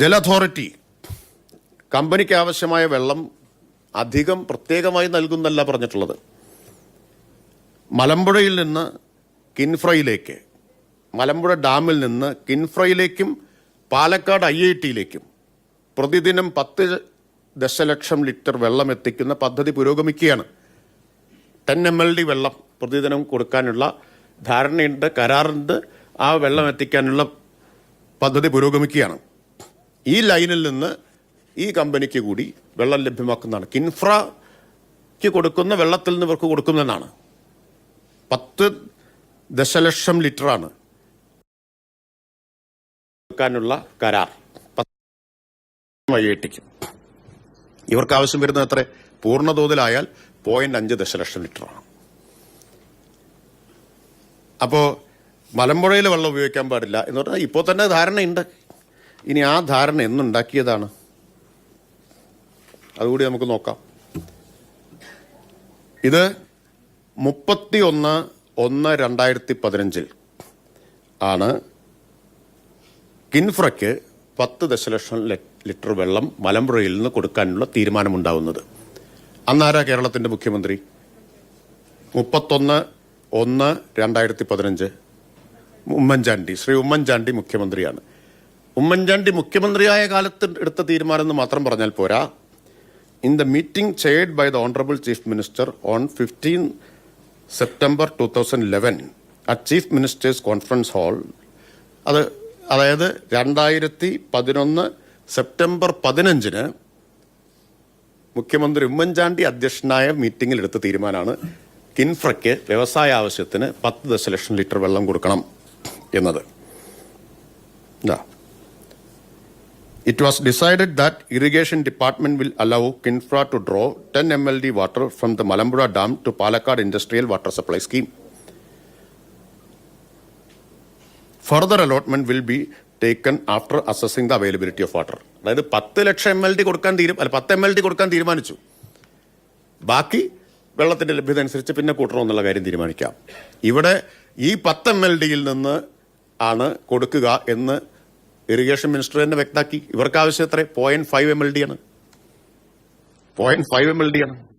ജല അതോറിറ്റി. കമ്പനിക്ക് ആവശ്യമായ വെള്ളം അധികം പ്രത്യേകമായി നൽകുന്നല്ല പറഞ്ഞിട്ടുള്ളത്. മലമ്പുഴയിൽ നിന്ന് കിൻഫ്രയിലേക്ക് മലമ്പുഴ ഡാമിൽ നിന്ന് കിൻഫ്രയിലേക്കും പാലക്കാട് ഐ ഐ ടിയിലേക്കും പ്രതിദിനം പത്ത് ദശലക്ഷം ലിറ്റർ വെള്ളം എത്തിക്കുന്ന പദ്ധതി പുരോഗമിക്കുകയാണ്. ടെൻ എം എൽ ഡി വെള്ളം പ്രതിദിനം കൊടുക്കാനുള്ള ധാരണയുണ്ട് കരാറുണ്ട്. ആ വെള്ളം എത്തിക്കാനുള്ള പദ്ധതി പുരോഗമിക്കുകയാണ്. ഈ ലൈനിൽ നിന്ന് ഈ കമ്പനിക്ക് കൂടി വെള്ളം ലഭ്യമാക്കുന്നതാണ്. കിൻഫ്രയ്ക്ക് കൊടുക്കുന്ന വെള്ളത്തിൽ നിന്ന് ഇവർക്ക് കൊടുക്കുന്നതാണ്. പത്ത് ദശലക്ഷം ലിറ്ററാണ് കൊടുക്കാനുള്ള കരാർ. വഴിയെട്ടിക്കും ഇവർക്ക് ആവശ്യം വരുന്നത് എത്ര? പൂർണതോതിലായാൽ പോയിന്റ് അഞ്ച് ദശലക്ഷം ലിറ്ററാണ്. അപ്പോ മലമ്പുഴയിൽ വെള്ളം ഉപയോഗിക്കാൻ പാടില്ല എന്ന് പറഞ്ഞാൽ ഇപ്പോൾ തന്നെ ധാരണയുണ്ട്. ഇനി ആ ധാരണ എന്നുണ്ടാക്കിയതാണ്. അതുകൂടി നമുക്ക് നോക്കാം. ഇത് മുപ്പത്തി ഒന്ന് ഒന്ന് രണ്ടായിരത്തി പതിനഞ്ചിൽ ആണ്. കിൻഫ്രയ്ക്ക് പത്ത് ദശലക്ഷം ലിറ്റർ വെള്ളം മലമ്പുഴയിൽ നിന്ന് കൊടുക്കാനുള്ള തീരുമാനമുണ്ടാവുന്നത്. അന്നാരാ കേരളത്തിന്റെ മുഖ്യമന്ത്രി? മുപ്പത്തൊന്ന് ഒന്ന് രണ്ടായിരത്തി പതിനഞ്ച് ഉമ്മൻചാണ്ടി ശ്രീ ഉമ്മൻചാണ്ടി മുഖ്യമന്ത്രിയാണ്. ഉമ്മൻചാണ്ടി മുഖ്യമന്ത്രിയായ കാലത്ത് എടുത്ത തീരുമാനം എന്ന് മാത്രം പറഞ്ഞാൽ പോരാ. In the meeting chaired by the honourable chief minister on fifteen September two thousand eleven at chief minister's conference hall അത് അതായത് രണ്ടായിരത്തി പതിനൊന്ന് സെപ്റ്റംബർ പതിനഞ്ചിന് മുഖ്യമന്ത്രി ഉമ്മൻചാണ്ടി അധ്യക്ഷനായ മീറ്റിംഗിൽ എടുത്ത തീരുമാനമാണ് കിൻഫ്രയ്ക്ക് വ്യവസായ ആവശ്യത്തിന് പത്ത് ദശലക്ഷം ലിറ്റർ വെള്ളം കൊടുക്കണം എന്നത്. ഇതാ. It was decided that irrigation department will allow Kinfra to draw 10 MLD water from the Malambura Dam to Palakkad Industrial Water Supply Scheme. Further allotment will be taken after assessing the availability of water. അതായത് പത്ത് ലക്ഷം M L D കൊടുക്കാൻ തീരും അല്ല പത്ത് M L D കൊടുക്കാൻ തീരുമാനിച്ചു ബാക്കി വെള്ളത്തിന്റെ ലഭ്യത അനുസരിച്ച് പിന്നെ കൂട്ടണമെന്നുള്ള കാര്യം തീരുമാനിക്കാം ഇവിടെ ഈ പത്ത് എം എൽ ഡിയിൽ നിന്ന് ആണ് കൊടുക്കുക എന്ന് ഇറിഗേഷൻ മിനിസ്റ്റർ തന്നെ വ്യക്തമാക്കി. ഇവർക്ക് ആവശ്യം എത്ര point five M L D ആണ്. Point five M L D ആണ്.